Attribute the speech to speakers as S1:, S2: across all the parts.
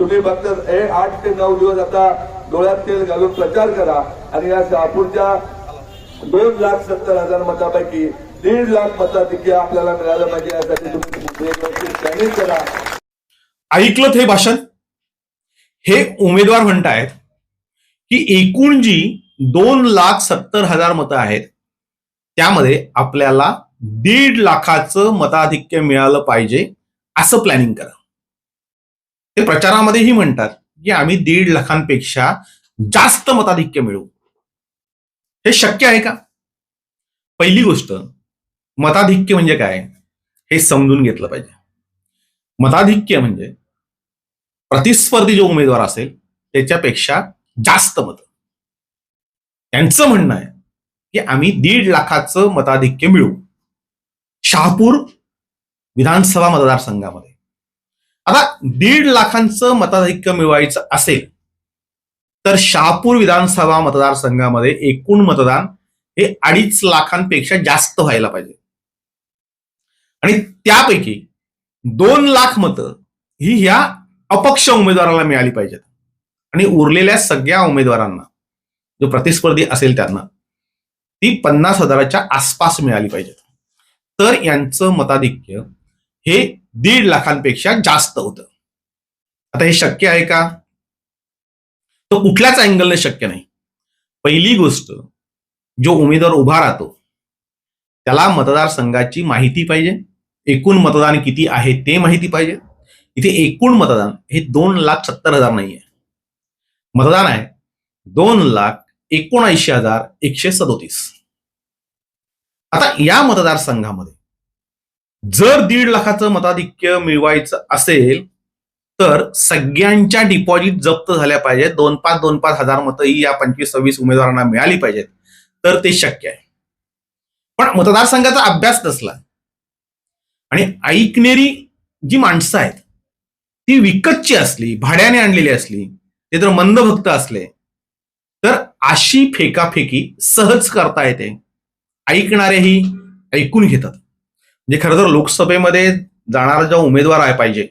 S1: तुम्ही फक्त हे आठ ते नऊ दिवस आता डोळ्यात तेल घालून प्रचार करा आणि या शहापूरच्या दोन लाख सत्तर हजार मतापैकी दीड लाख मताधिक्य आपल्याला मिळालं पाहिजे यासाठी तुम्ही प्लॅनिंग करा.
S2: ऐकलं हे भाषण? हे उमेदवार म्हणतायत की एकूण जी दोन लाख सत्तर हजार मतं आहेत त्यामध्ये आपल्याला दीड लाखाचं मताधिक्य मिळालं पाहिजे असं प्लॅनिंग करा. ते प्रचारामध्येही म्हणतात की आम्ही दीड लाखांपेक्षा जास्त मताधिक्य मिळवू. हे शक्य आहे का? पहिली गोष्ट मताधिक्य म्हणजे काय? हे समजून घेतलं पाहिजे. मताधिक्य म्हणजे प्रतिस्पर्धी जो उमेदवार असेल त्याच्यापेक्षा जास्त मत. त्यांचं म्हणणं आहे की आम्ही दीड लाखाचं मताधिक्य मिळवू. शहापूर विधानसभा मतदारसंघामध्ये. आता दीड लाखांचं मताधिक्य मिळवायचं असेल तर शहापूर विधानसभा मतदारसंघामध्ये एकूण मतदान हे अडीच लाखांपेक्षा जास्त व्हायला पाहिजे. आणि त्यापैकी दोन लाख मतं ही ह्या अपक्ष उमेदवाराला मिळाली पाहिजेत. आणि उरलेल्या सगळ्या उमेदवारांना जो प्रतिस्पर्धी असेल त्यांना ती पन्नास हजाराच्या आसपास मिळाली पाहिजेत. तर यांचं मताधिक्य हे दीड लाखांपेक्षा जास्त होतं. आता हे शक्य आहे का? तो कुठल्याच अँगलने शक्य नाही. पहिली गोष्ट जो उमेदवार उभा राहतो त्याला मतदारसंघाची माहिती पाहिजे. एकूण मतदान किती आहे ते माहिती पाहिजे. इथे एकूण मतदान हे दोन लाख सत्तर हजार नाही आहे मतदान आहे दोन लाख एकोणऐंशी हजार एकशे सदोतीस. आता या मतदारसंघामध्ये जर दीड लाखाचं मताधिक्य मिळवायचं असेल तर सगळ्यांच्या डिपॉझिट जप्त झाल्या पाहिजेत. दोन पाच दोन पाच हजार मतं ही या पंचवीस सव्वीस उमेदवारांना मिळाली पाहिजेत. तर ते शक्य आहे. पण मतदारसंघाचा अभ्यास नसला आणि ऐकणारी जी माणसं आहेत ती विकतची असली भाड्याने आणलेली असली ते जर मंदभक्त असले तर अशी फेकाफेकी सहज करता येते. ऐकणारेही ऐकून घेतात. म्हणजे खरं तर लोकसभेमध्ये जाणारा जो उमेदवार आहे पाहिजे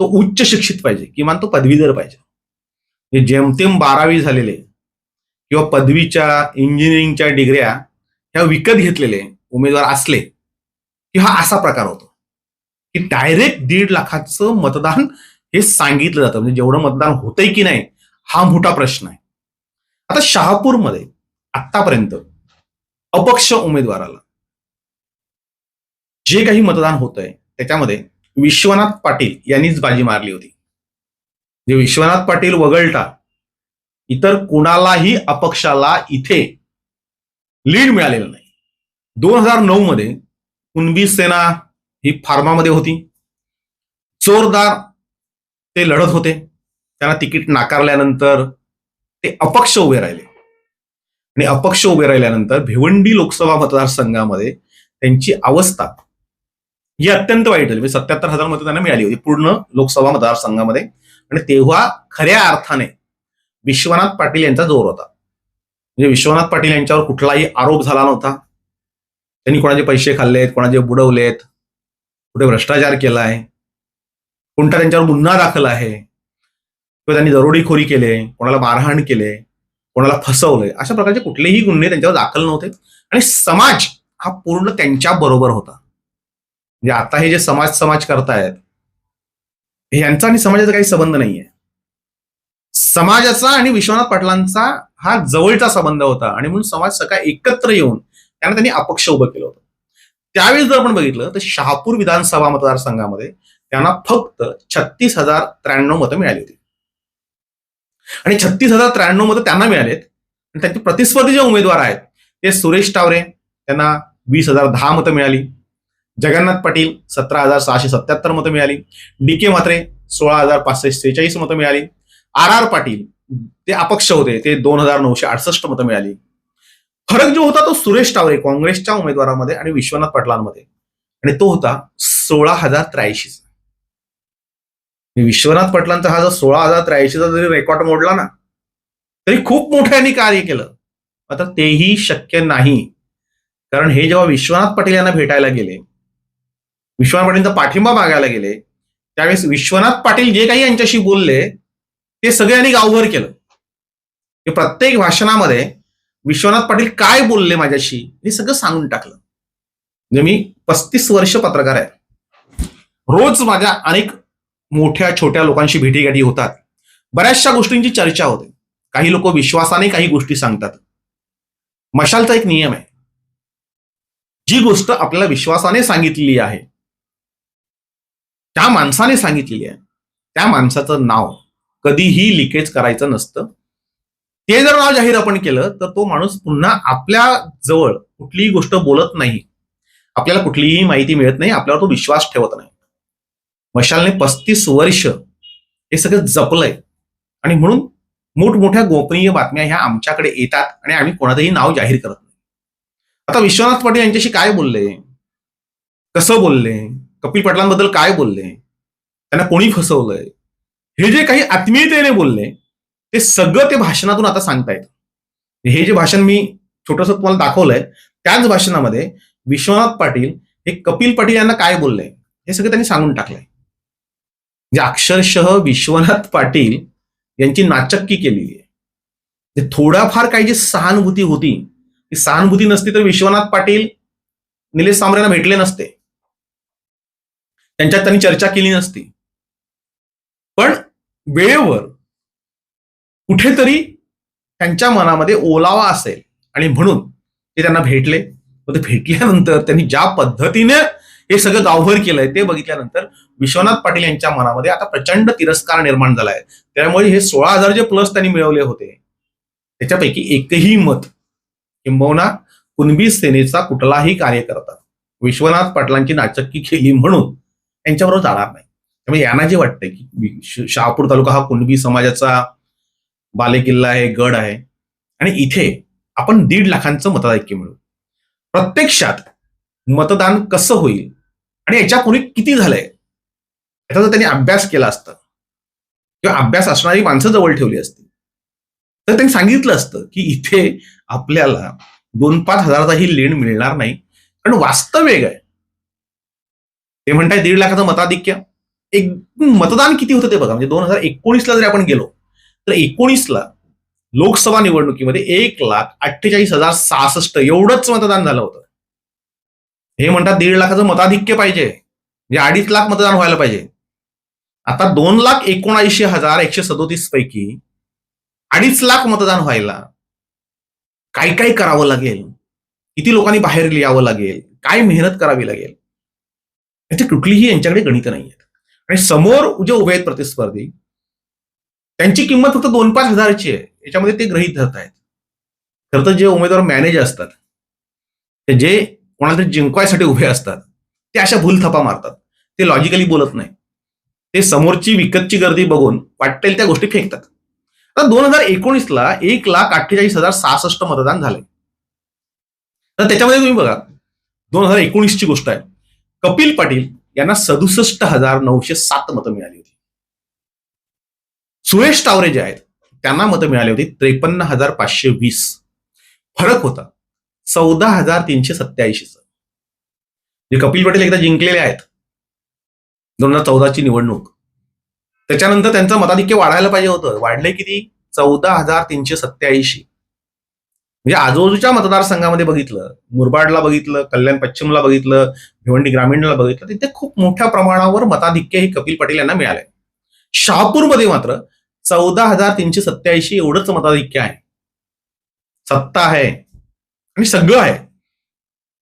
S2: तो उच्च शिक्षित पाहिजे किमान तो पदवीधर पाहिजे. म्हणजे जेमतेम बारावी झालेले किंवा पदवीच्या इंजिनिअरिंगच्या डिग्र्या ह्या विकत घेतलेले उमेदवार असले की हा असा प्रकार होतो. की डायरेक्ट दीड लाखाचं मतदान हे सांगितलं जातं. म्हणजे जेवढं मतदान होतंय की नाही हा मोठा प्रश्न आहे. आता शहापूरमध्ये आतापर्यंत अपक्ष उमेदवाराला जे काही मतदान होत आहे त्याच्यामध्ये विश्वनाथ पाटील यांनीच बाजी मारली होती. जे विश्वनाथ पाटील वगळता इतर कुणालाही अपक्षाला इथे लीड मिळालेलं नाही. दोन हजार नऊ मध्ये कुणबी सेना ही फार्मामध्ये होती. जोरदार ते लढत होते. त्यांना तिकीट नाकारल्यानंतर ते अपक्ष उभे राहिले. आणि अपक्ष उभे राहिल्यानंतर भिवंडी लोकसभा मतदारसंघामध्ये त्यांची अवस्था ही अत्यंत वाईट झाली. म्हणजे सत्याहत्तर हजार मतं त्यांना मिळाली होती. पूर्ण लोकसभा मतदारसंघामध्ये. आणि तेव्हा खऱ्या अर्थाने विश्वनाथ पाटील यांचा जोर होता. म्हणजे विश्वनाथ पाटील यांच्यावर कुठलाही आरोप झाला नव्हता. त्यांनी कोणाचे पैसे खाल्लेत कोणाचे बुडवलेत कुठे भ्रष्टाचार केलाय कोणता त्यांच्यावर गुन्हा दाखल आहे किंवा त्यांनी दरोडीखोरी केले कोणाला मारहाण केले कोणाला फसवलंय अशा प्रकारचे कुठलेही गुन्हे त्यांच्यावर दाखल नव्हते. आणि समाज हा पूर्ण त्यांच्या बरोबर होता. म्हणजे आता हे जे समाज समाज करतायत यांचा आणि समाजाचा काही संबंध नाहीये. समाजाचा आणि विश्वनाथ पाटलांचा हा जवळचा संबंध होता आणि म्हणून समाज सकाळ एकत्र येऊन त्यांना त्यांनी अपक्ष उभं केलं होतं. त्यावेळी जर आपण बघितलं तर शहापूर विधानसभा मतदारसंघामध्ये त्यांना फक्त छत्तीस हजार त्र्याण्णव मतं मिळाली होती. आणि छत्तीस हजार त्र्याण्णव मतं त्यांना मिळालेत. आणि त्यांचे प्रतिस्पर्धी जे उमेदवार आहेत ते सुरेश टावरे त्यांना वीस हजार दहा मतं मिळाली. जगन्नाथ पाटील सतरा हजार सहाशे सत्याहत्तर मतं मिळाली. डी के म्हात्रे सोळा हजार पाचशे सेहेचाळीस मतं मिळाली. आर आर पाटील ते अपक्ष होते ते दोन हजार नऊशे अडसष्ट मतं मिळाली. फरक जो होता तो सुरेश टावरे काँग्रेसच्या उमेदवारामध्ये आणि विश्वनाथ पाटलांमध्ये. आणि तो होता सोळा हजार त्र्याऐंशीचा. विश्वनाथ पाटलांचा हा जर सोळा हजार त्र्याऐंशीचा जरी रेकॉर्ड मोडला ना तरी खूप मोठ्याने कार्य केलं. आता तेही शक्य नाही. कारण हे जेव्हा विश्वनाथ पाटील यांना भेटायला गेले विश्वनाथ पाटीलचा पाठिंबा मागायला गेले. त्यावेळेस विश्वनाथ पाटील जे काही यांच्याशी बोलले ते सगळ्यांनी गावभर केलं. प्रत्येक भाषणामध्ये विश्वनाथ पाटील काय बोलले माझ्याशी हे सगळं सांगून टाकलं. म्हणजे मी पस्तीस वर्ष पत्रकार आहे. रोज माझ्या अनेक मोठ्या छोट्या लोकांशी भेटीगाठी होतात. बऱ्याचशा गोष्टींची चर्चा होते. काही लोक विश्वासाने काही गोष्टी सांगतात. मशालचा एक नियम आहे. जी गोष्ट आपल्याला विश्वासाने सांगितलेली आहे त्या माणसाने सांगितलेली आहे. त्या माणसाचं नाव कधीही लिकेज करायचं नसतं. ते जर नाव जाहीर आपण केलं तर तो माणूस पुन्हा आपल्या जवळ कुठलीही गोष्ट बोलत नाही. आपल्याला कुठलीही माहिती मिळत नाही आपल्यावर तो विश्वास ठेवत नाही. मशालने पस्तीस वर्ष हे सगळं जपलंय. आणि म्हणून मोठमोठ्या गोपनीय बातम्या ह्या आमच्याकडे येतात आणि आम्ही कोणाचंही नाव जाहीर करत नाही. आता विश्वनाथ पाटील यांच्याशी काय बोलले? कसं बोलले? कपिल पाटलांबद्दल काय बोलले? त्यांना कोणी फसवलंय? हे जे काही आत्मीयतेने बोलले ते सगळं ते भाषणातून आता सांगतायत. हे जे भाषण मी छोटस तुम्हाला दाखवलंय त्याच भाषणामध्ये विश्वनाथ पाटील हे कपिल पाटील यांना काय बोलले हे सगळं त्यांनी सांगून टाकलंय. म्हणजे अक्षरशः विश्वनाथ पाटील यांची नाचक्की केलेली आहे. थोडाफार काही जी सहानुभूती होती ती सहानुभूती नसती तर विश्वनाथ पाटील निलेश सांबरेंना भेटले नसते. त्यांच्यात त्यांनी चर्चा केली नसती. पण वेळेवर कुठेतरी त्यांच्या मनामध्ये ओलावा असेल आणि म्हणून ते त्यांना भेटले. व ते भेटल्यानंतर त्यांनी ज्या पद्धतीने हे सगळं गावभर केलंय ते बघितल्यानंतर विश्वनाथ पाटील यांच्या मनामध्ये आता प्रचंड तिरस्कार निर्माण झालाय. त्यामुळे हे सोळा हजार जे प्लस त्यांनी मिळवले होते त्याच्यापैकी एकही मत किंबहुना कुणबी सेनेचा कुठलाही कार्यकर्ता विश्वनाथ पाटलांची नाचक्की केली म्हणून यांच्याबरोबर जाणार नाही. त्यामुळे यांना जे वाटतंय की शहापूर तालुका हा कुणबी समाजाचा बालेकिल्ला आहे गड आहे. आणि इथे आपण दीड लाखांचं मतदायक्य मिळू प्रत्यक्षात मतदान कसं होईल आणि याच्यापूर्वी किती झालंय? याचा जर त्यांनी अभ्यास केला असता किंवा अभ्यास असणारी माणसं जवळ ठेवली असती तर त्यांनी सांगितलं असतं की इथे आपल्याला दोन पाच हजाराचाही लेण मिळणार नाही. कारण वास्तव वेग आहे. ते म्हणताय दीड लाखाचं मताधिक्य. एक मतदान किती होतं ते बघा. म्हणजे दोन हजार एकोणीसला जरी आपण गेलो तर एकोणीसला लोकसभा निवडणुकीमध्ये एक लाख अठ्ठेचाळीस हजार सहासष्ट एवढंच मतदान झालं होतं. हे म्हणतात दीड लाखाचं मताधिक्य पाहिजे. म्हणजे अडीच लाख मतदान व्हायला पाहिजे. आता दोन लाख एकोणऐंशी हजार एकशे सदोतीस पैकी अडीच लाख मतदान व्हायला काय काय करावं लागेल? किती लोकांनी बाहेर यावं लागेल? काय मेहनत करावी लागेल? याची कुठलीही यांच्याकडे गणित नाही आहेत आणि समोर जे उभे आहेत प्रतिस्पर्धी त्यांची किंमत फक्त दोन पाच हजाराची आहे. याच्यामध्ये ते गृहीत धरत आहेत खरं तर जे उमेदवार मॅनेज असतात ते जे कोणाला तरी जिंकवायसाठी उभे असतात ते अशा भूलथपा मारतात. ते लॉजिकली बोलत नाही. ते समोरची विकतची गर्दी बघून वाटेल त्या गोष्टी फेकतात. आता दोन हजार एकोणीसला एक लाख अठ्ठेचाळीस हजार सहासष्ट मतदान झाले तर त्याच्यामध्ये तुम्ही बघा दोन हजार एकोणीसची गोष्ट आहे. कपिल पाटील यांना सदुसष्ट हजार नऊशे सात मतं मिळाली होती. सुरेश टावरे जे आहेत त्यांना मतं मिळाली होती त्रेपन्न हजार पाचशे वीस. फरक होता चौदा हजार तीनशे सत्याऐंशीचा जे कपिल पाटील एकदा जिंकलेले आहेत दोन हजार चौदाची निवडणूक. त्याच्यानंतर त्यांचं मताधिक्य वाढायला पाहिजे होतं. वाढलंय किती? चौदा हजार तीनशे सत्याऐंशी म्हणजे आजूबाजूच्या मतदारसंघामध्ये बघितलं मुरबाडला बघितलं कल्याण पश्चिमला बघितलं भिवंडी ग्रामीणला बघितलं तिथे खूप मोठ्या प्रमाणावर मताधिक्य हे कपिल पटेल यांना मिळालंय. शहापूरमध्ये मात्र चौदा हजार तीनशे सत्याऐंशी एवढंच मताधिक्य आहे. सत्ता आहे. आणि सगळं आहे.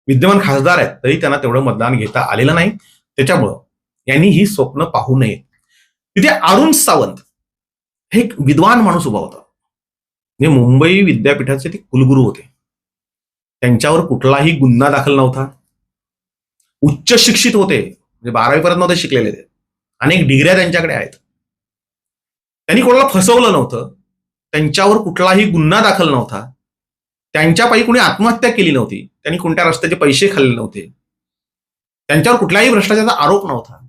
S2: विद्यमान खासदार आहेत तरी त्यांना तेवढं मतदान घेता आलेलं नाही. त्याच्यामुळं यांनी ही स्वप्न पाहू नये तिथे अरुण सावंत हे एक विद्वान माणूस उभा होता. म्हणजे मुंबई विद्यापीठाचे ते कुलगुरू होते. त्यांच्यावर कुठलाही गुन्हा दाखल नव्हता. उच्च शिक्षित होते. म्हणजे बारावी पर्यंत नव्हते शिकलेले ते. अनेक डिग्र्या त्यांच्याकडे आहेत. त्यांनी कोणाला फसवलं नव्हतं. त्यांच्यावर कुठलाही गुन्हा दाखल नव्हता. त्यांच्यापायी कुणी आत्महत्या केली नव्हती. त्यांनी कोणत्या रस्त्याचे पैसे खाल्ले नव्हते. त्यांच्यावर कुठल्याही भ्रष्टाचाराचा आरोप नव्हता.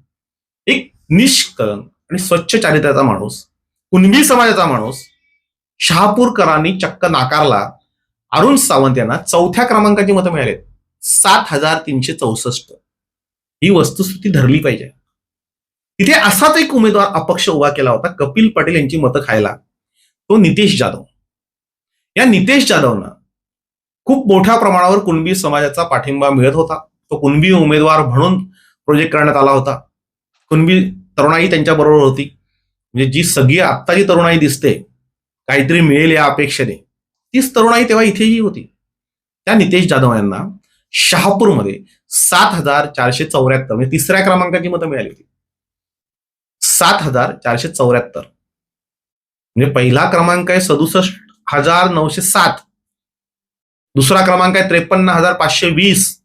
S2: एक निष्करण आणि स्वच्छ चारित्र्याचा माणूस कुणबी समाजाचा माणूस शहापूरकरांनी चक्क नाकारला. अरुण सावंत यांना चौथ्या क्रमांकाची मतं मिळाली सात हजार तीनशे चौसष्ट. ही वस्तुस्थिती धरली पाहिजे. तिथे असाच एक उमेदवार अपक्ष उभा केला होता कपिल पटेल यांची मतं खायला. तो नितेश जाधव. या नितेश जाधवना खूप मोठ्या प्रमाणावर कुणबी समाजाचा पाठिंबा मिळत होता. तो कुणबी उमेदवार म्हणून प्रोजेक्ट करण्यात आला होता. कुणबी तरुणाई त्यांच्याबरोबर होती. म्हणजे जी सगळी आत्ताची तरुणाई दिसते काहीतरी मिळेल या अपेक्षेने. तीच तरुणाई तेव्हा इथेही होती. त्या नितेश जाधव यांना शहापूरमध्ये सात हजार चारशे चौऱ्याहत्तर म्हणजे तिसऱ्या क्रमांकाची मतं मिळाली होती. सात हजार चारशे चौऱ्याहत्तर. म्हणजे पहिला क्रमांक आहे सदुसष्ट हजार नऊशे सात. दुसरा क्रमांक आहे त्रेपन्न हजार पाचशे वीस.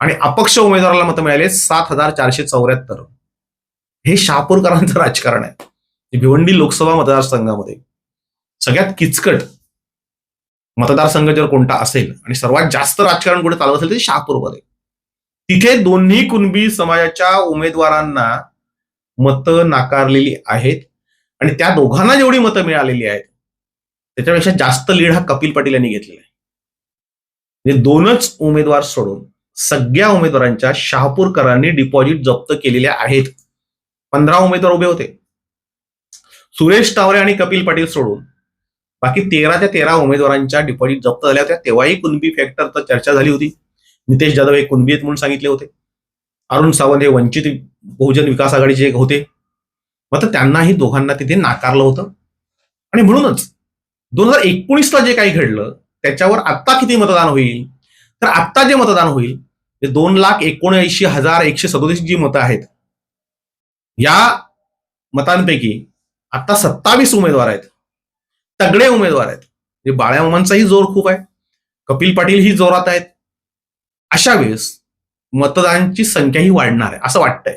S2: आणि अपक्ष उमेदवाराला मतं मिळाले सात हजार चारशे चौऱ्याहत्तर. हे शहापूरकरांचं राजकारण आहे. भिवंडी लोकसभा मतदारसंघामध्ये सगळ्यात किचकट मतदारसंघ जर कोणता असेल आणि सर्वात जास्त राजकारण कुठे चालू असेल ते शहापूरमध्ये तिथे दोन्ही कुणबी समाजाच्या उमेदवारांना मतं नाकारलेली आहेत आणि त्या दोघांना जेवढी मतं मिळालेली आहेत त्याच्यापेक्षा जास्त लीड हा कपिल पाटील यांनी घेतलेला आहे. म्हणजे दोनच उमेदवार सोडून सगळ्या उमेदवारांच्या शहापूरकरांनी डिपॉझिट जप्त केलेल्या आहेत. पंधरा उमेदवार उभे होते. सुरेश तावरे आणि कपिल पाटील सोडून बाकी तेरा तेरा उमेदवारांच्या डिपॉझिट जप्त झाल्या होत्या. तेव्हाही कुणबी फॅक्टर चर्चा झाली होती. नितेश जाधव हे कुणबी आहेत म्हणून सांगितले होते. अरुण सावंत हे वंचित बहुजन विकास आघाडीचे एक होते. मात्र त्यांनाही दोघांना तिथे नाकारलं होतं. आणि म्हणूनच दोन हजार एकोणीसला जे काही घडलं त्याच्यावर आत्ता किती मतदान होईल? तर आत्ता जे मतदान होईल ते दोन लाख एकोणऐंशी हजार एकशे सदोतीस जी मतं आहेत. या मतांपैकी आता सत्तावीस उमेदवार आहेत. तगडे उमेदवार आहेत. म्हणजे बाळ्यामामांचाही जोर खूप आहे. कपिल पाटील ही जोरात आहेत. अशा वेळेस मतदानांची संख्या ही वाढणार आहे असं वाटतंय.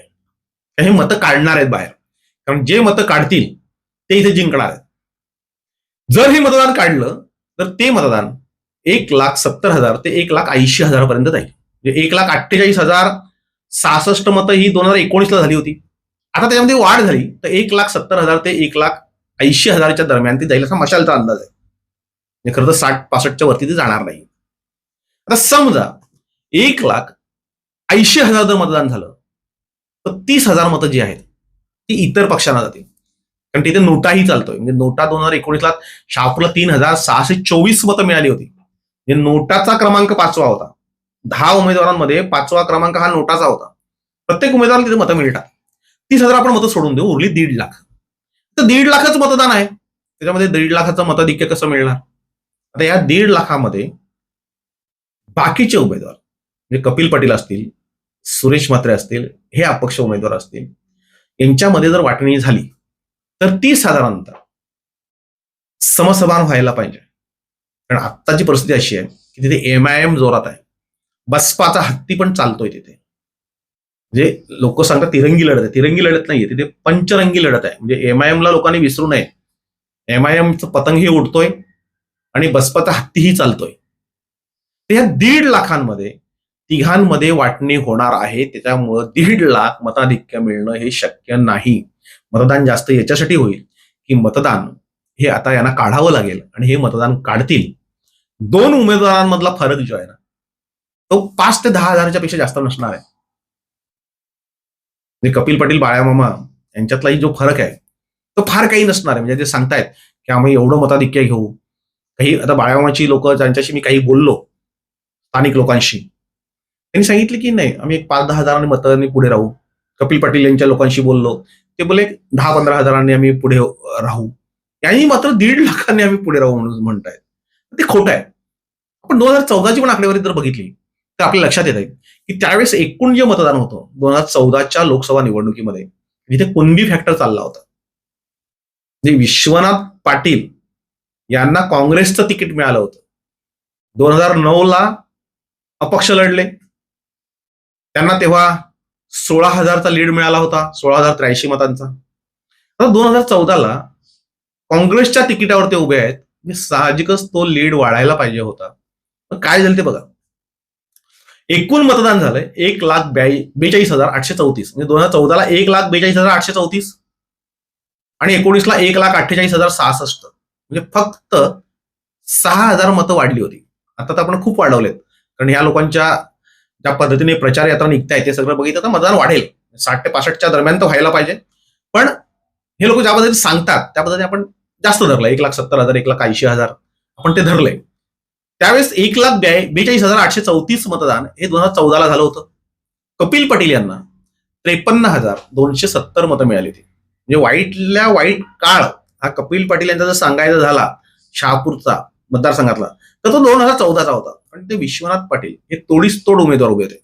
S2: हे मतं काढणार आहेत बाहेर. कारण जे मतं काढतील ते इथे जिंकणार आहेत. जर हे मतदान काढलं तर ते मतदान एक लाख सत्तर हजार ते एक लाख ऐंशी हजारापर्यंत जाईल. म्हणजे एक लाख अठ्ठेचाळीस हजार सहासष्ट मतं ही दोन हजार एकोणीसला झाली होती. आता त्याच्यामध्ये वाढ झाली तर एक लाख सत्तर हजार ते एक लाख ऐंशी हजारच्या दरम्यान ती जाईल असा मशालचा अंदाज आहे. म्हणजे खरं तर साठ पासष्टच्या वरती ती जाणार नाही. आता समजा एक लाख ऐंशी हजार जर मतदान झालं तर तीस हजार मतं जी आहेत ती इतर पक्षांना जातील. कारण तिथे नोटाही चालतोय. म्हणजे नोटा दोन हजार एकोणीसला शाहपूरला तीन हजार सहाशे चोवीस मतं मिळाली होती. म्हणजे नोटाचा क्रमांक पाचवा होता. दहा उमेदवारांमध्ये पाचवा क्रमांक हा नोटाचा होता. प्रत्येक उमेदवाराला तिथे मतं मिळतात. तीस हजार आपण मतं सोडून देऊ. उरली दीड लाख. तर दीड लाखाचं मतदान आहे. त्याच्यामध्ये दीड लाखाचं मताधिक्य कसं मिळणार? आता या दीड लाखामध्ये बाकीचे उमेदवार म्हणजे कपिल पाटील असतील सुरेश म्हात्रे असतील हे अपक्ष उमेदवार असतील यांच्यामध्ये जर वाटणी झाली तर ती साधारणतः समसमान व्हायला पाहिजे. कारण आत्ताची परिस्थिती अशी आहे की तिथे एम आय एम जोरात आहे. बसपाचा हत्ती पण चालतोय तिथे. जे लोक सांगतात तिरंगी लढत आहे. तिरंगी लढत नाहीये. तिथे पंचरंगी लढत आहे. म्हणजे एम आय एमला लोकांनी विसरू नये. एम आय एमचं पतंगही उडतोय आणि बसपाचा हत्तीही चालतोय. तर ह्या दीड लाखांमध्ये तिघांमध्ये वाटणी होणार आहे. त्याच्यामुळं दीड लाख मताधिक्य मिळणं हे शक्य नाही. मतदान जास्त याच्यासाठी होईल की मतदान हे आता यांना काढावं लागेल आणि हे मतदान काढतील. दोन उमेदवारांमधला फरक जो आहे ना तो पाच ते दहा हजारच्या पेक्षा जास्त नसणार आहे. म्हणजे कपिल पाटील बाळ्यामामा यांच्यातलाही जो फरक आहे तो फार काही नसणार आहे. म्हणजे ते सांगतायत की आम्ही एवढं मताधिक्य घेऊ. काही आता बाळ्यामाची लोक ज्यांच्याशी मी काही बोललो स्थानिक लोकांशी त्यांनी सांगितले की नाही आम्ही एक पाच दहा हजारांनी मतांनी पुढे राहू. कपिल पाटील यांच्या लोकांशी बोललो ते बोले दहा पंधरा हजारांनी आम्ही पुढे राहू. यांनी मात्र दीड लाखांनी आम्ही पुढे राहू म्हणून म्हणतायत. ते खोटं आहे. आपण दोन हजार चौदाची पण आकडेवारी जर बघितली तर आपल्या लक्षात येत आहे की त्यावेळेस एकूण जे मतदान होतं दोन हजार चौदाच्या लोकसभा निवडणुकीमध्ये तिथे कुणबी फॅक्टर चालला होता. जे विश्वनाथ पाटील यांना काँग्रेसचं तिकीट मिळालं होतं. दोन हजार नऊ ला अपक्ष लढले. त्यांना तेव्हा सोळा हजारचा लीड मिळाला होता सोळा हजार त्र्याऐंशी मतांचा. आता दोन हजार चौदाला काँग्रेसच्या तिकिटावर ते उभे आहेत. म्हणजे साहजिकच तो लीड वाढायला पाहिजे होता. पण काय झालं ते बघा. एकूण मतदान झालंय एक लाख बेचाळीस हजार आठशे चौतीस. म्हणजे दोन हजार चौदाला एक लाख बेचाळीस हजार आठशे चौतीस. आणि एकोणीसला एक लाख अठ्ठेचाळीस हजार सहासष्ट. म्हणजे फक्त सहा हजार मतं वाढली होती. आता तर आपण खूप वाढवलेत. कारण ह्या लोकांच्या ज्या पद्धतीने प्रचार यात्रा निघताय ते सगळं बघितलं तर मतदान वाढेल. साठ ते पासष्टच्या दरम्यान तर व्हायला पाहिजे. पण हे लोक ज्या पद्धतीने सांगतात त्या पद्धतीने आपण जास्त धरलं एक लाख सत्तर हजार एक लाख ऐंशी हजार आपण ते धरलंय. त्यावेळेस एक लाख ब्या- बेचाळीस हजार आठशे चौतीस मतदान हे दोन हजार चौदाला झालं होतं. कपिल पटेल यांना त्रेपन्न हजार दोनशे सत्तर मतं मिळाली होती. म्हणजे वाईटल्या वाईट काळ हा कपिल पाटील यांचा जर सांगायचा झाला शहापूरचा मतदारसंघातला तर तो दोन हजार चौदाचा होता. पण ते विश्वनाथ पाटील हे तोडीस तोड उमेदवार उभे होते.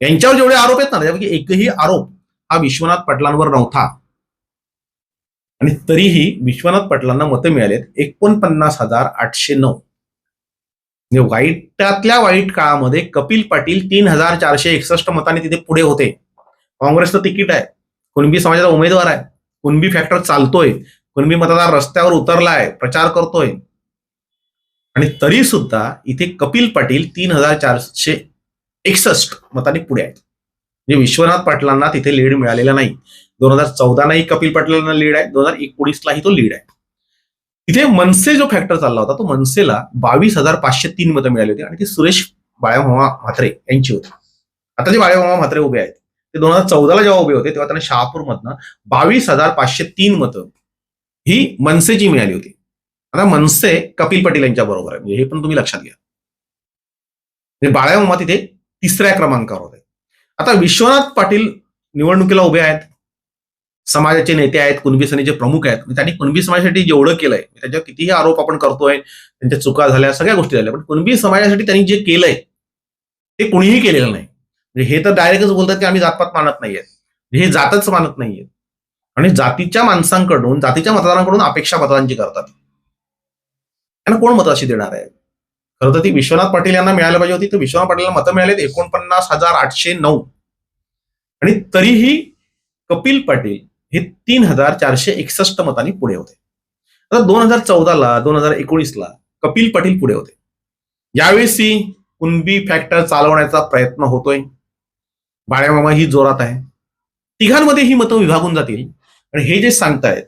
S2: यांच्यावर जेवढे आरोप आहेत ना त्यापैकी एकही आरोप हा विश्वनाथ पाटलांवर नव्हता. आणि तरीही विश्वनाथ पाटलांना मतं मिळालेत एकोणपन्नास हजार आठशे नऊ. म्हणजे वाईटातल्या वाईट काळामध्ये कपिल पाटील तीन हजार चारशे एकसष्ट मताने तिथे पुढे होते. काँग्रेसचं तिकीट आहे. कुणबी समाजाचा उमेदवार आहे. कुणबी फॅक्टर चालतोय. कुणबी मतदार रस्त्यावर उतरलाय प्रचार करतोय. आणि तरी सुद्धा इथे कपिल पाटील तीन हजार चारशे एकसष्ट मताने पुढे आहेत. म्हणजे विश्वनाथ पाटलांना तिथे लीड मिळालेला नाही. दोन हजार चौदालाही कपिल पाटलांना लीड आहे. दोन हजार एकोणीसलाही तो लीड आहे. तिथे मनसे जो फॅक्टर चालला होता तो मनसेला बावीस हजार पाचशे तीन मतं मिळाली होती आणि ती सुरेश बाळामामा म्हात्रे यांची होती. आता जे बाळामामा म्हात्रे उभे आहेत ते दोन हजार चौदाला जेव्हा उभे होते तेव्हा त्यांना शहापूरमधनं बावीस हजार पाचशे तीन मतं ही मनसेची मिळाली होती. आता मनसे कपिल पाटील यांच्या बरोबर आहे. म्हणजे हे पण तुम्ही लक्षात घ्या. म्हणजे बाळामामा तिथे तिसऱ्या क्रमांकावर होते. आता विश्वनाथ पाटील निवडणुकीला उभे आहेत. समाजाचे नेते आहेत कुणबी सेनेचे प्रमुख आहेत. म्हणजे त्यांनी कुणबी समाजासाठी जेवढं केलंय म्हणजे त्याच्यावर कितीही आरोप आपण करतोय त्यांच्या चुका झाल्या सगळ्या गोष्टी झाल्या पण कुणबी समाजासाठी त्यांनी जे केलंय ते कुणीही केलेलं नाही. म्हणजे हे तर डायरेक्टच बोलतात की आम्ही जातपात मानत नाहीयेत म्हणजे हे जातच मानत नाहीयेत आणि जातीच्या माणसांकडून जातीच्या मतदारांकडून अपेक्षा मतदारांची करतात. त्यांना कोण मतं अशी देणार आहे? खरं तर ती विश्वनाथ पाटील यांना मिळायला पाहिजे होती तर विश्वनाथ पाटीलला मतं मिळालेत एकोणपन्नास हजार आठशे नऊ. आणि तरीही कपिल पाटील हे तीन हजार चारशे एकसष्ट मतांनी पुढे होते. आता दोन हजार चौदाला दोन हजार एकोणीसला कपिल पाटील पुढे होते. यावेळेसही कुणबी फॅक्टर चालवण्याचा प्रयत्न होतोय. बाळ्यामामा ही जोरात आहे. तिघांमध्ये ही मतं विभागून जातील. आणि हे जे सांगतायत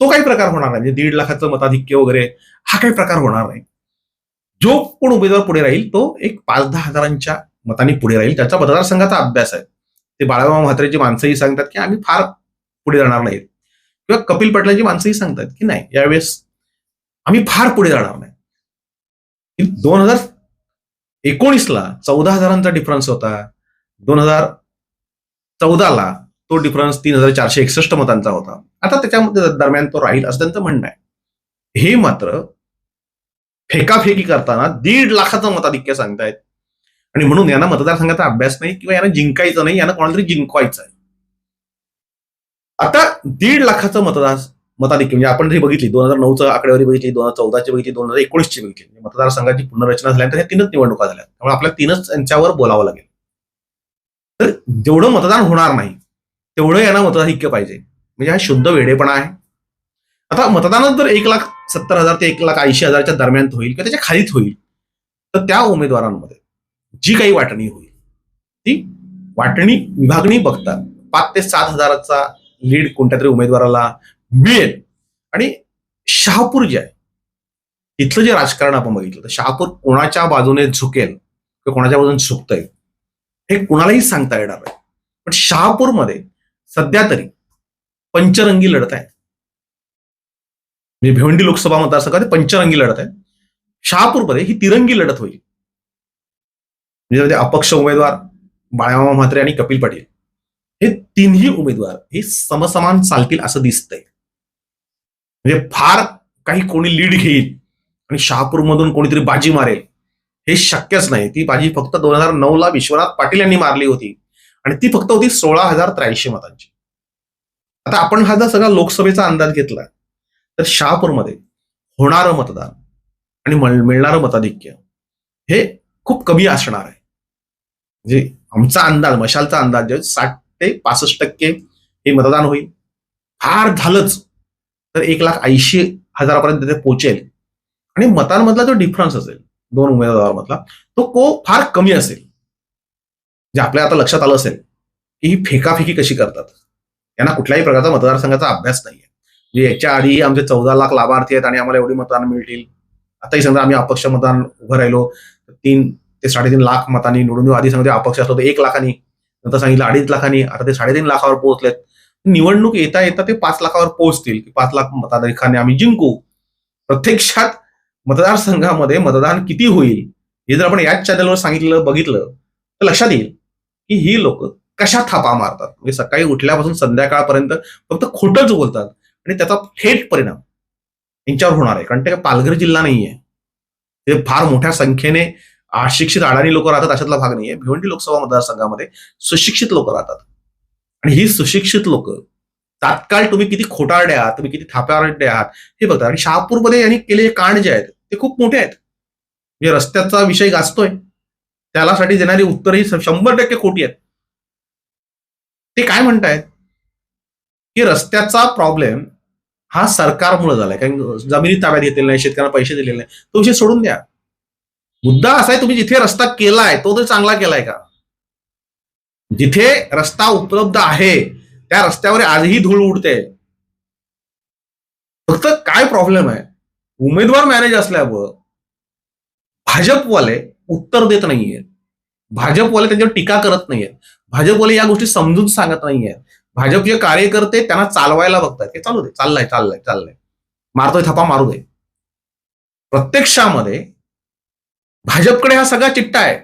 S2: तो काही प्रकार होणार नाही. म्हणजे दीड लाखाचं मताधिक्य वगैरे हा काही प्रकार होणार नाही. जो कोण उमेदवार पुढे राहील तो एक पाच दहा हजारांच्या मतांनी पुढे राहील. त्याचा मतदारसंघाचा अभ्यास आहे. ते बाळामामा म्हात्रेची माणसंही सांगतात की आम्ही फार पुढे जाणार नाहीत. किंवा कपिल पटलांची माणसंही सांगतात की नाही यावेळेस आम्ही फार पुढे जाणार नाही. दोन हजार एकोणीसला चौदा हजारांचा डिफरन्स होता. दोन हजार चौदाला तो डिफरन्स तीन हजार चारशे एकसष्ट मतांचा होता. आता त्याच्यामध्ये दरम्यान तो राहील असं त्यांचं म्हणणं आहे. हे मात्र फेकाफेकी करताना दीड लाखाचं मताधिक्य सांगतायत. आणि म्हणून यांना मतदारसंघाचा अभ्यास नाही किंवा यांना जिंकायचं नाही यांना कोणाला तरी जिंकवायचं आहे आता दीड लाखाचं मतदार मताधिक्य म्हणजे आपण जरी बघितली दोन हजार नऊचं आकडेवारी बघितली दोन हजार चौदाची बघितली दोन हजार एकोणीसची बघितली म्हणजे मतदारसंघाची पुनर्रचना झाल्यानंतर ह्या तीनच निवडणुका झाल्या त्यामुळे आपल्याला तीनच यांच्यावर बोलावं लागेल. तर जेवढं मतदान होणार नाही तेवढं यांना मताधिक्य पाहिजे. म्हणजे हा शुद्ध वेडेपणा आहे. आता मतदानात जर एक लाख सत्तर हजार ते एक लाख ऐंशी हजारच्या दरम्यान होईल किंवा त्याच्या खालीच होईल तर त्या उमेदवारांमध्ये जी काही वाटणी होईल ती वाटणी विभागणी बघता पाच ते सात हजाराचा लीड कोणत्या तरी उमेदवाराला मिळेल. आणि शहापूर जे आहे तिथलं जे राजकारण आपण बघितलं तर शहापूर कोणाच्या बाजूने झुकेल किंवा कोणाच्या बाजूने झुकतंय हे कुणालाही सांगता येणार नाही. पण शहापूरमध्ये सध्या तरी पंचरंगी लढत आहे म्हणजे भिवंडी लोकसभा मतदारसंघात पंचरंगी लढत आहे शहापूरमध्ये ही तिरंगी लढत होईल. म्हणजे अपक्ष उमेदवार बाळामा म्हात्रे आणि कपिल पाटील. हे तिन्ही उमेदवार हे समसमान चालतील असं दिसतंय. म्हणजे फार काही कोणी लीड घेईल आणि शहापूरमधून कोणीतरी बाजी मारेल हे शक्यच नाही. ती बाजी फक्त दोन हजार नऊ ला विश्वनाथ पाटील यांनी मारली होती आणि ती फक्त होती सोळा हजार त्र्याऐंशी मतांची. आता आपण हा जर सगळा लोकसभेचा अंदाज घेतला तर शहापूरमध्ये होणारं मतदान आणि मिळणारं मताधिक्य हे खूप कमी असणार आहे. म्हणजे आमचा अंदाज मशालचा अंदाज साठ ते पासष्ट टक्के हे मतदान होईल. फार झालंच तर एक लाख ऐंशी हजारापर्यंत ते पोहोचेल आणि मतांमधला जो डिफरन्स असेल दोन उमेदवारांमधला तो को फार कमी असेल. जे आपल्या आता लक्षात आलं असेल की ही फेकाफेकी कशी करतात. यांना कुठल्याही प्रकारचा मतदारसंघाचा अभ्यास नाहीये. म्हणजे याच्या आधी आमचे चौदा लाख लाभार्थी आहेत आणि आम्हाला एवढी मतदान मिळतील. आताही समजा आम्ही अपक्ष मतदान उभं राहिलो तीन ते साडेतीन लाख मतांनी निवडून आधी समजा अपक्ष असलो तर एक लाखांनी नंतर सांगितलं अडीच लाखांनी आता ते साडेतीन लाखावर पोहोचलेत. निवडणूक येता येता ते पाच लाखावर पोहोचतील. की पाच लाख मताधिकाने आम्ही जिंकू. प्रत्यक्षात मतदारसंघामध्ये मतदान किती होईल हे जर आपण याच चॅनलवर सांगितलं बघितलं तर लक्षात येईल की ही लोक कशा थापा मारतात. म्हणजे सकाळी उठल्यापासून संध्याकाळपर्यंत फक्त खोटंच बोलतात आणि त्याचा थेट परिणाम यांच्यावर होणार आहे. कारण ते पालघर जिल्हा नाहीये. ते फार मोठ्या संख्येने अशिक्षित अडाणी लोक राहतात अशातला भाग नाहीये. भिवंडी लोकसभा मतदारसंघामध्ये सुशिक्षित लोक राहतात. आणि ही सुशिक्षित लोक तात्काळ तुम्ही किती खोटारडे आहात तुम्ही किती थाप्यारडे आहात हे बघतात. आणि शहापूरमध्ये यांनी केलेले कांड जे आहेत ते खूप मोठे आहेत. म्हणजे रस्त्याचा विषय गाजतोय त्यालासाठी देणारी उत्तर ही शंभर टक्के खोटी आहेत. ते काय म्हणतायत? की रस्त्याचा प्रॉब्लेम हा सरकारमुळे झालाय. कारण जमिनी ताब्यात घेतलेला नाही शेतकऱ्यांना पैसे दिलेले नाही तो विषय सोडून द्या. मुद्दा असा आहे तुम्ही जिथे रस्ता केलाय तो तर चांगला केलाय का? जिथे रस्ता उपलब्ध आहे त्या रस्त्यावर आजही धूळ उडते. फक्त काय प्रॉब्लेम आहे? उमेदवार मॅनेज असल्यामुळं भाजपवाले उत्तर देत नाहीये. भाजपवाले त्यांच्यावर टीका करत नाहीयेत भाजपवाले या गोष्टी समजून सांगत नाहीये. भाजपचे कार्यकर्ते त्यांना चालवायला बघतात हे चालू दे. चाललाय चाललंय चाललंय. मारतोय थपा मारू दे. प्रत्यक्षामध्ये भाजपकडे हा सगळा चिट्टा आहे.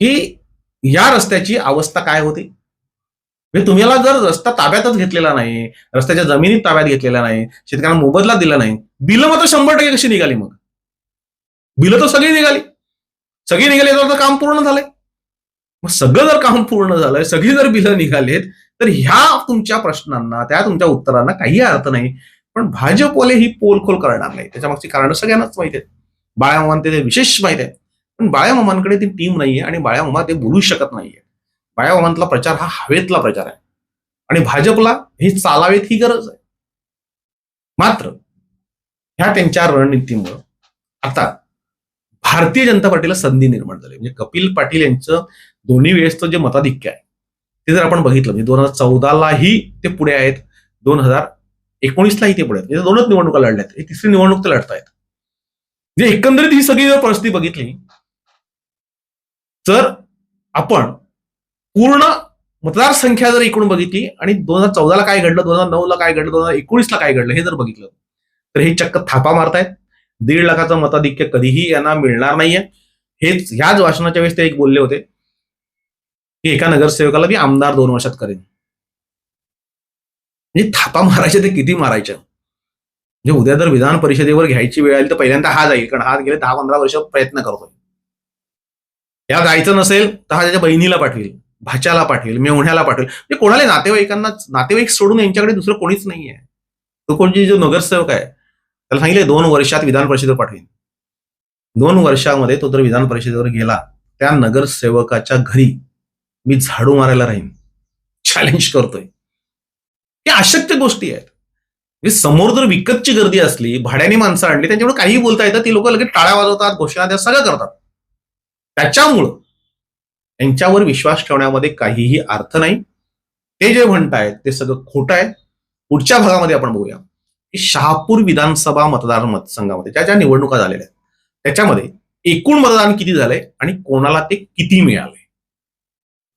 S2: की या रस्त्याची अवस्था काय होती? म्हणजे तुम्हाला जर रस्ता ताब्यातच घेतलेला नाही रस्त्याच्या जमिनीत ताब्यात घेतलेला नाही शेतकऱ्यांना मोबदला दिला नाही बिलं मात्र शंभर टक्के कशी निघाली मग? बिलं तर सगळी निघाली. सगळी निघाली तर काम पूर्ण झालंय. मग सगळं जर काम पूर्ण झालंय सगळी जर बिलं निघालेत तर ह्या तुमच्या प्रश्नांना त्या तुमच्या उत्तरांना काही अर्थ नाही. पण भाजपवाले ही पोलखोल करणार नाही त्याच्या मागची कारण सगळ्यांनाच माहिती आहेत. बाळ्यामामान ते विशेष माहिती आहे पण बाळ्यामामांकडे ती टीम नाहीये आणि बाळ्यामामा ते बोलू शकत नाहीये. बाळ्यामामांतला प्रचार हा हवेतला प्रचार आहे. आणि भाजपला हे चालावेत ही गरज आहे. मात्र ह्या त्यांच्या रणनीतीमुळं आता भारतीय जनता पार्टीला संधी निर्माण झाली. म्हणजे कपिल पाटील यांचं दोन्ही वेळेसचं जे मताधिक्य आहे ते जर आपण बघितलं म्हणजे दोन हजार चौदालाही ते पुढे आहेत. दोन हजार एकोणीसलाही ते पुढे आहेत. म्हणजे दोनच निवडणुका लढल्या आहेत तिसरी निवडणूक ते लढतायत. जे एकंदरीत ही सगळी जर परिस्थिती बघितली तर आपण पूर्ण मतदारसंख्या जर एकूण बघितली आणि दोन हजार चौदाला काय घडलं दोन हजार नऊला काय घडलं दोन हजार एकोणीसला काय घडलं हे जर बघितलं तर हे चक्क थापा मारतायत. दीड लाखाचं मताधिक्य कधीही यांना मिळणार नाहीये. हेच ह्याच भाषणाच्या वेळेस ते एक बोलले होते की एका नगरसेवकाला मी आमदार दोन वर्षात करेन. म्हणजे थापा मारायचे ते किती मारायचे? म्हणजे उद्या जर विधान परिषदेवर घ्यायची वेळ आली तर पहिल्यांदा हा जाईल. कारण हा गेले दहा पंधरा वर्ष प्रयत्न करतोय. या जायचं नसेल तर हा त्याच्या बहिणीला पाठवेल भाच्याला पाठवेल मेवण्याला पाठवेल. म्हणजे कोणाला नातेवाईकांना नातेवाईक सोडून यांच्याकडे दुसरं कोणीच नाहीये. तो कोणची जो नगरसेवक आहे त्याला सांगितले दोन वर्षात विधान परिषदेवर पाठवेल दोन वर्षामध्ये तो जर विधान परिषदेवर गेला त्या नगरसेवकाच्या घरी मी झाडू मारायला राहीन. चॅलेंज करतोय. हे अशक्य गोष्टी आहेत. म्हणजे समोर जर विकतची गर्दी असली भाड्याने माणसं आणली त्यांच्यामुळे काहीही बोलता येतं ती लोक लगेच टाळ्या वाजवतात घोषणा द्या सगळं करतात. त्याच्यामुळं त्यांच्यावर विश्वास ठेवण्यामध्ये काहीही अर्थ नाही. ते जे म्हणतायत ते सगळं खोटं आहे. पुढच्या भागामध्ये आपण बघूया. की शहापूर विधानसभा मतदार मतसंघामध्ये ज्या ज्या निवडणुका झालेल्या आहेत त्याच्यामध्ये एकूण मतदान किती झालंय आणि कोणाला ते किती मिळाले